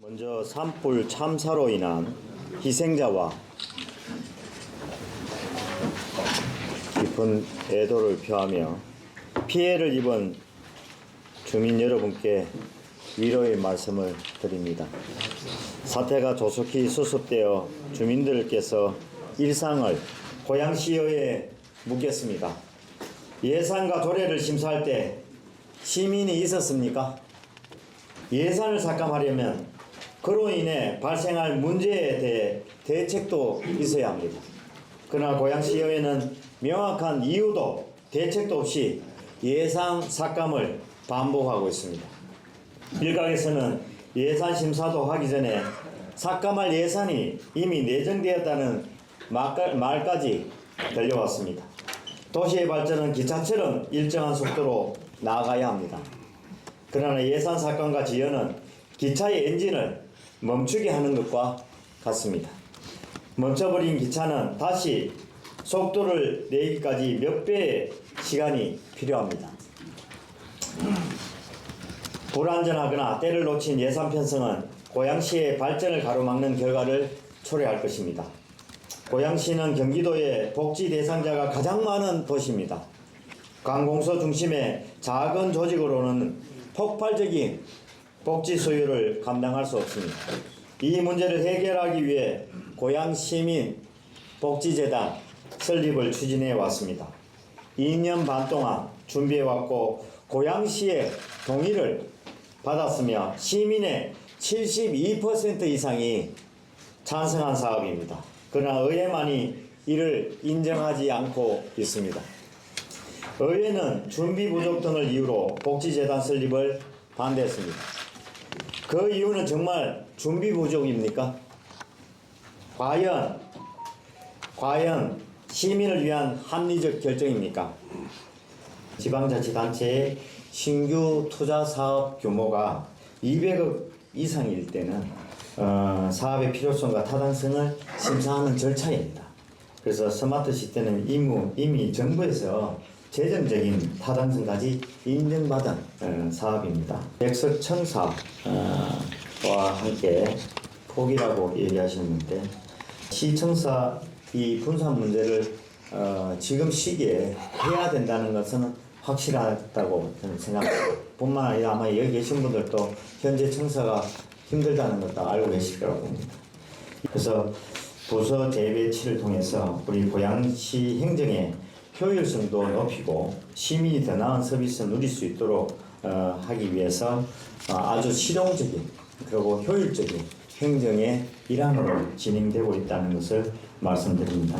먼저 산불 참사로 인한 희생자와 깊은 애도를 표하며 피해를 입은 주민 여러분께 위로의 말씀을 드립니다. 사태가 조속히 수습되어 주민들께서 일상을 고양시여에 묻겠습니다. 예산과 도래를 심사할 때 시민이 있었습니까? 예산을 삭감하려면 그로 인해 발생할 문제에 대해 대책도 있어야 합니다. 그러나 고양시의회는 명확한 이유도 대책도 없이 예산 삭감을 반복하고 있습니다. 일각에서는 예산 심사도 하기 전에 삭감할 예산이 이미 내정되었다는 말까- 말까지 들려왔습니다. 도시의 발전은 기차처럼 일정한 속도로 나아가야 합니다. 그러나 예산 삭감과 지연은 기차의 엔진을 멈추게 하는 것과 같습니다. 멈춰버린 기차는 다시 속도를 내기까지 몇 배의 시간이 필요합니다. 불안전하거나 때를 놓친 예산 편성은 고양시의 발전을 가로막는 결과를 초래할 것입니다. 고양시는 경기도의 복지 대상자가 가장 많은 도시입니다. 관공서 중심의 작은 조직으로는 폭발적인 복지 소유를 감당할 수 없습니다. 이 문제를 해결하기 위해 고양 시민 복지재단 설립을 추진해 왔습니다. 2년 반 동안 준비해 왔고 고양시의 동의를 받았으며 시민의 72% 이상이 찬성한 사업입니다. 그러나 의회만이 이를 인정하지 않고 있습니다. 의회는 준비 부족 등을 이유로 복지재단 설립을 반대했습니다. 그 이유는 정말 준비 부족입니까? 과연 과연 시민을 위한 합리적 결정입니까? 지방자치단체의 신규 투자 사업 규모가 200억 이상일 때는 어, 사업의 필요성과 타당성을 심사하는 절차입니다. 그래서 스마트 시대는 이미, 이미 정부에서 재정적인 타당성까지 인정받은 어, 사업입니다. 백석청사와 함께 포기라고 얘기하셨는데 시청사 이 분산 문제를 어, 지금 시기에 해야 된다는 것은 확실하다고 저는 생각합니다. 뿐만 아니라 아마 여기 계신 분들도 현재 청사가 힘들다는 것도 알고 계실 거라고 봅니다. 그래서 부서 재배치를 통해서 우리 고양시 행정의 효율성도 높이고 시민이 더 나은 서비스를 누릴 수 있도록 어, 하기 위해서 어, 아주 실용적인 그리고 효율적인 행정의 일환으로 진행되고 있다는 것을 말씀드립니다.